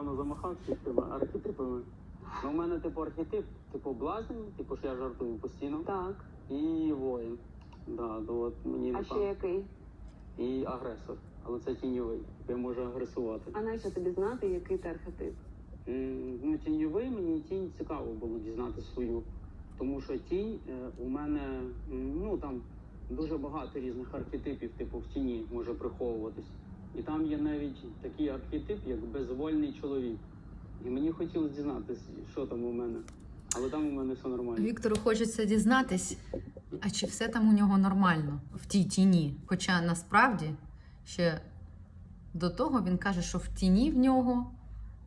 напевно, замахався тими архетипами. Ну, у мене типу архетип, типу блазень, типу що я жартую постійно. Так. І воїн. Да, то от мені А ще напевно. який? І агресор. Але це тіньовий, який може агресувати. А навіщо тобі знати, який ти архетип? М, Ну, тіньовий мені тінь цікаво було дізнати свою. Тому що тінь е, у мене, м, ну там дуже багато різних архетипів, типу в тіні може приховуватись. І там є навіть такий архетип, як безвольний чоловік. І мені хотілося дізнатися, що там у мене. Але там у мене все нормально. Віктору хочеться дізнатись, а чи все там у нього нормально в тій тіні. Хоча насправді ще до того він каже, що в тіні в нього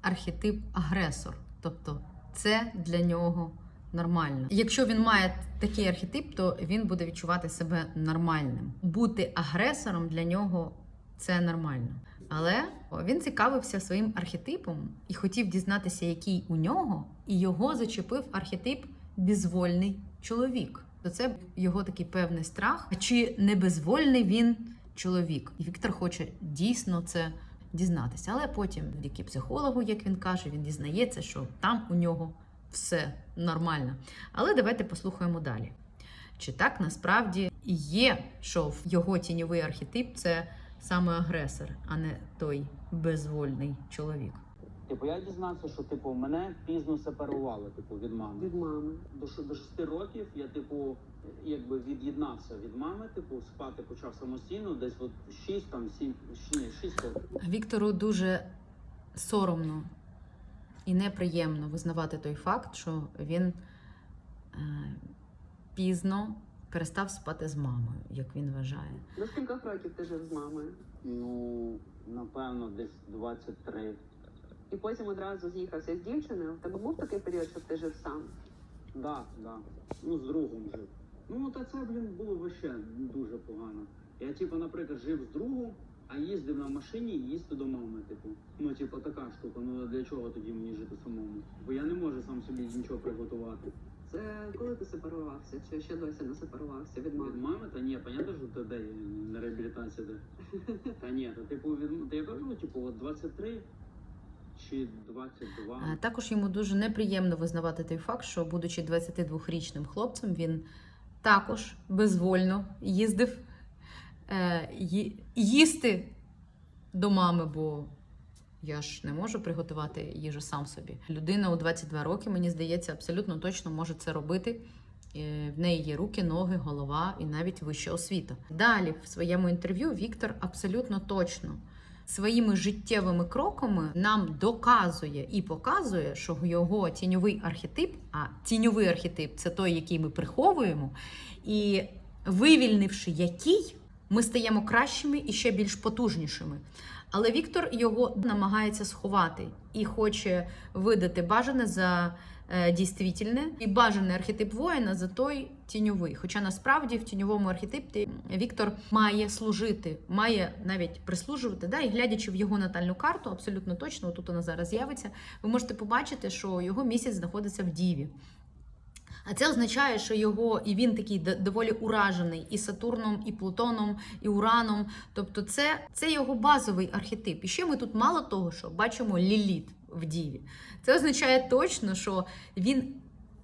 архетип агресор. Тобто це для нього нормально. Якщо він має такий архетип, то він буде відчувати себе нормальним. Бути агресором для нього це нормально. Але він цікавився своїм архетипом і хотів дізнатися, який у нього, і його зачепив архетип безвольний чоловік. То це його такий певний страх. А Чи не безвольний він чоловік? І Віктор хоче дійсно це дізнатися. Але потім, завдяки психологу, як він каже, він дізнається, що там у нього все нормально. Але давайте послухаємо далі. Чи так насправді є, що його тіньовий архетип це саме агресор, а не той безвольний чоловік? Типу, я дізнався, що типу мене пізно сепарували, типу, від мами. Від мами. До, до 6 років я, типу, якби від'єднався від мами, типу, спати почав самостійно, десь от 6, там 7, ні, 6 років. Віктору дуже соромно і неприємно визнавати той факт, що він е, пізно перестав спати з мамою, як він вважає. До скількох років ти жив з мамою? Ну, напевно, десь 23. І потім одразу з'їхався з дівчиною. Тебе був такий період, що ти жив сам? Да, да. Ну, з другом жив. Ну, та це, блін, було вообще дуже погано. Я, типу, наприклад, жив з другом, а їздив на машині і їздив до мами, типу. Ну, типу, така штука. Ну а для чого тоді мені жити самому? Бо я не можу сам собі нічого приготувати. Це коли ти сепарувався? Чи ще досі не сепарувався від Від мами? мами, та ні, понятно, що ти де на реабілітації де. Та ні, та типу від та я кажу, типу, от 23 чи 22. Е, Також йому дуже неприємно визнавати той факт, що, будучи 22-річним хлопцем, він також безвольно їздив е, їсти до мами, бо я ж не можу приготувати їжу сам собі. Людина у 22 роки, мені здається, абсолютно точно може це робити. Е, В неї є руки, ноги, голова і навіть вища освіта. Далі в своєму інтерв'ю Віктор абсолютно точно своїми життєвими кроками нам доказує і показує, що його тіньовий архетип, а тіньовий архетип це той, який ми приховуємо, і вивільнивши який, ми стаємо кращими і ще більш потужнішими. Але Віктор його намагається сховати і хоче видати бажане за е, дійствительне і бажаний архетип воїна за той тіньовий. Хоча насправді в тіньовому архетипі Віктор має служити, має навіть прислужувати. Да? І глядячи в його натальну карту, абсолютно точно, тут вона зараз з'явиться, ви можете побачити, що його місяць знаходиться в Діві. А це означає, що його і він такий доволі уражений і Сатурном, і Плутоном, і Ураном. Тобто, це, це його базовий архетип. І ще ми тут мало того, що бачимо Ліліт в Діві. Це означає точно, що він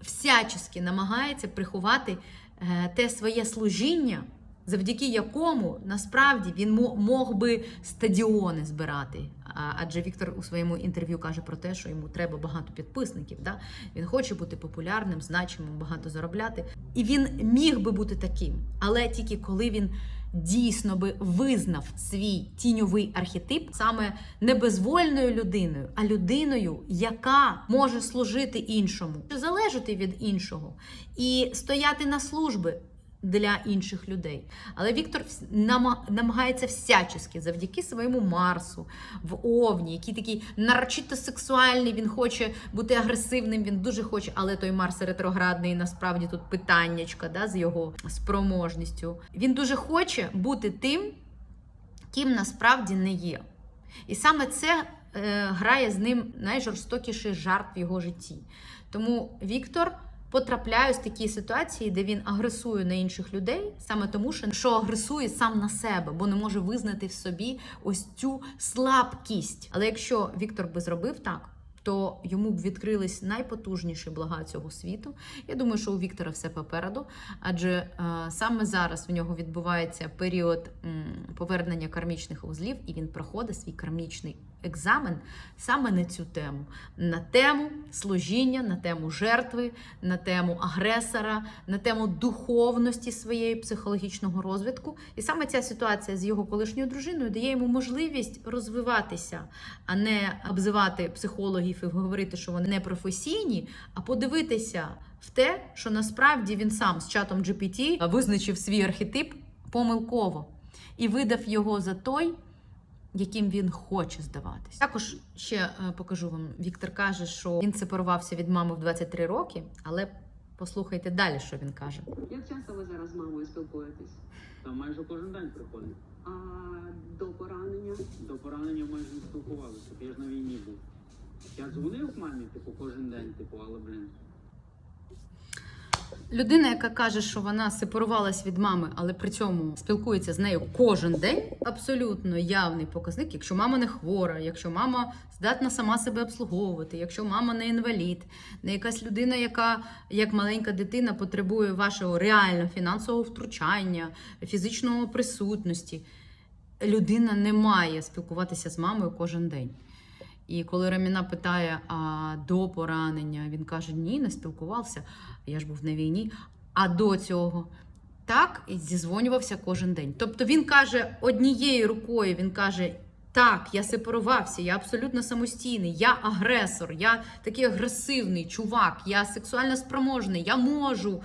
всячески намагається приховати е, те своє служіння, завдяки якому насправді він мог би стадіони збирати. Адже Віктор у своєму інтерв'ю каже про те, що йому треба багато підписників. Да? Він хоче бути популярним, значимим, багато заробляти. І він міг би бути таким, але тільки коли він дійсно би визнав свій тіньовий архетип саме не безвольною людиною, а людиною, яка може служити іншому, залежати від іншого і стояти на служби. Для інших людей. Але Віктор намагається всячески завдяки своєму Марсу в Овні, який такий нарочито сексуальний, він хоче бути агресивним, він дуже хоче, але той Марс ретроградний, насправді тут питаннячка да, з його спроможністю. Він дуже хоче бути тим, ким насправді не є. І саме це е, грає з ним найжорстокіший жарт в його житті. Тому Віктор потрапляю в такі ситуації, де він агресує на інших людей, саме тому, що агресує сам на себе, бо не може визнати в собі ось цю слабкість. Але якщо Віктор би зробив так. То йому б відкрились найпотужніші блага цього світу. Я думаю, що у Віктора все попереду, адже е, саме зараз в нього відбувається період повернення кармічних вузлів, і він проходить свій кармічний екзамен саме на цю тему: на тему служіння, на тему жертви, на тему агресора, на тему духовності своєї психологічного розвитку. І саме ця ситуація з його колишньою дружиною дає йому можливість розвиватися, а не обзивати психологів і говорити, що вони непрофесійні, а подивитися в те, що насправді він сам з чатом GPT визначив свій архетип помилково і видав його за той, яким він хоче здаватись. Також ще е, покажу вам. Віктор каже, що він сепарувався від мами в 23 роки, але послухайте далі, що він каже. Як часто ви зараз з мамою спілкуєтесь? Там майже кожен день приходить. А до поранення? До поранення майже не спілкувалися, я ж на війні був. Я дзвонив мамі, типу, кожен день, типу, але блін. Людина, яка каже, що вона сепарувалась від мами, але при цьому спілкується з нею кожен день, абсолютно явний показник. Якщо мама не хвора, якщо мама здатна сама себе обслуговувати, якщо мама не інвалід, не якась людина, яка як маленька дитина потребує вашого реального фінансового втручання, фізичної присутності, людина не має спілкуватися з мамою кожен день. І коли Раміна питає а до поранення, він каже: ні, не спілкувався. Я ж був на війні. А до цього так і зізвонювався кожен день. Тобто він каже однією рукою: він каже: Так, я сепарувався, я абсолютно самостійний, я агресор, я такий агресивний чувак, я сексуально спроможний, я можу.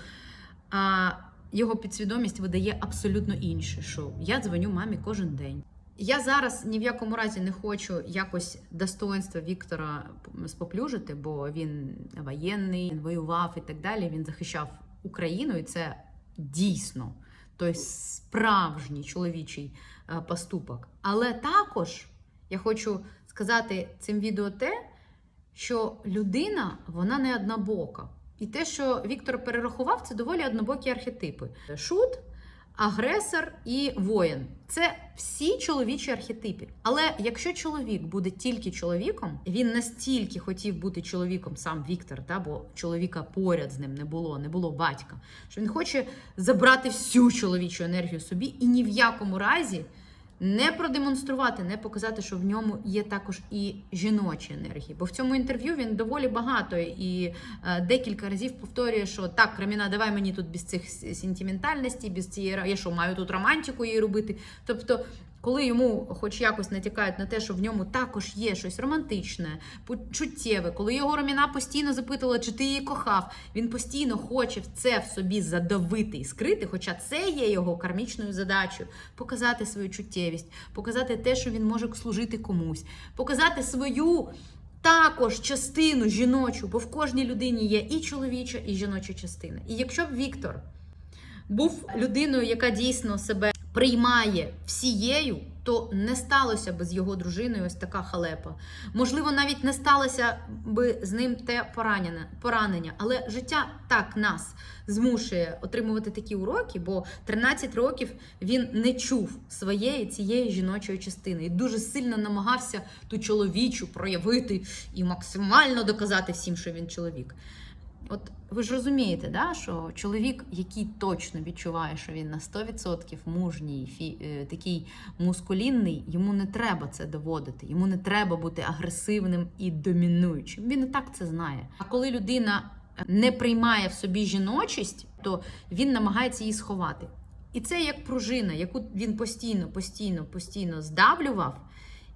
А його підсвідомість видає абсолютно інше, що я дзвоню мамі кожен день. Я зараз ні в якому разі не хочу якось достоинства Віктора споплюжити, бо він воєнний, він воював і так далі. Він захищав Україну, і це дійсно той справжній чоловічий е, поступок. Але також я хочу сказати цим відео те, що людина вона не однобока. І те, що Віктор перерахував, це доволі однобокі архетипи: шут, агресор і воїн. Це всі чоловічі архетипи. Але якщо чоловік буде тільки чоловіком, він настільки хотів бути чоловіком, сам Віктор, та бо чоловіка поряд з ним не було, не було батька. Що він хоче забрати всю чоловічу енергію собі і ні в якому разі не продемонструвати, не показати, що в ньому є також і жіночі енергії. Бо в цьому інтерв'ю він доволі багато і е, декілька разів повторює, що так, креміна, давай мені тут без цих сентиментальностей, без цієї я що маю тут романтику її робити. Тобто. Коли йому хоч якось натякають на те, що в ньому також є щось романтичне, почуттєве, коли його Роміна постійно запитувала, чи ти її кохав, він постійно хоче це в собі задавити і скрити, хоча це є його кармічною задачею показати свою чуттєвість, показати те, що він може служити комусь, показати свою також частину жіночу, бо в кожній людині є і чоловіча, і жіноча частина. І якщо б Віктор був людиною, яка дійсно себе приймає всією, то не сталося би з його дружиною ось така халепа. Можливо, навіть не сталося би з ним те поранення. Але життя так нас змушує отримувати такі уроки, бо 13 років він не чув своєї цієї жіночої частини і дуже сильно намагався ту чоловічу проявити і максимально доказати всім, що він чоловік. От ви ж розумієте, да, що чоловік, який точно відчуває, що він на 100% мужній, фі, е, такий мускулінний, йому не треба це доводити, йому не треба бути агресивним і домінуючим. Він і так це знає. А коли людина не приймає в собі жіночість, то він намагається її сховати. І це як пружина, яку він постійно, постійно, постійно здавлював.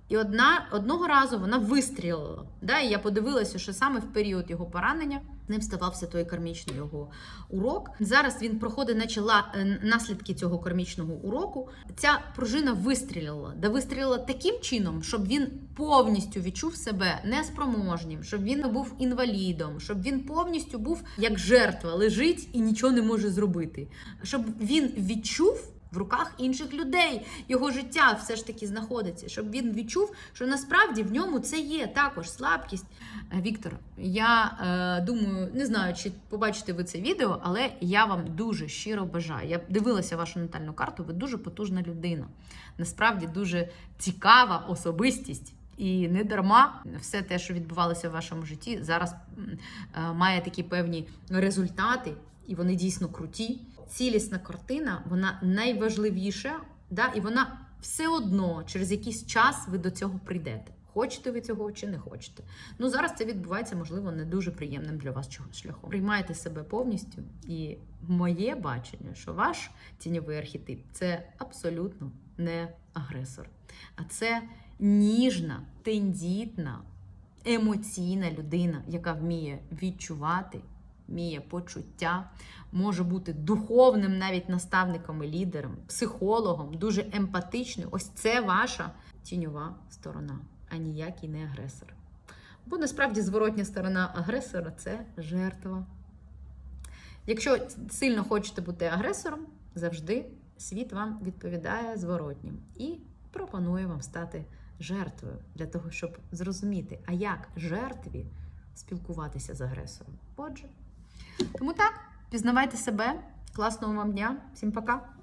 І одна, одного разу вона вистрілила. Да? І я подивилася, що саме в період його поранення ним ставався той кармічний його урок. Зараз він проходить наче е, наслідки цього кармічного уроку. Ця пружина вистрілила, да вистрілила таким чином, щоб він повністю відчув себе неспроможнім, щоб він не був інвалідом, щоб він повністю був як жертва, лежить і нічого не може зробити. Щоб він відчув В руках інших людей його життя все ж таки знаходиться, щоб він відчув, що насправді в ньому це є також слабкість. Е, Віктор, я е, думаю, не знаю, чи побачите ви це відео, але я вам дуже щиро бажаю. Я дивилася вашу натальну карту. Ви дуже потужна людина. Насправді дуже цікава особистість. І не дарма все те, що відбувалося в вашому житті, зараз е, має такі певні результати, і вони дійсно круті. Цілісна картина, вона найважливіша, да, і вона все одно через якийсь час ви до цього прийдете. Хочете ви цього чи не хочете. Ну зараз це відбувається, можливо, не дуже приємним для вас чого- шляхом. Приймайте себе повністю, і моє бачення, що ваш тіньовий архетип це абсолютно не агресор, а це ніжна, тендітна, емоційна людина, яка вміє відчувати, вміє почуття, може бути духовним навіть наставником і лідером, психологом, дуже емпатичною. Ось це ваша тіньова сторона, а ніякий не агресор. Бо насправді зворотня сторона агресора це жертва. Якщо сильно хочете бути агресором, завжди світ вам відповідає зворотнім і пропонує вам стати жертвою для того, щоб зрозуміти, а як жертві спілкуватися з агресором. Отже, тому так, пізнавайте себе. Класного вам дня. Всім пока!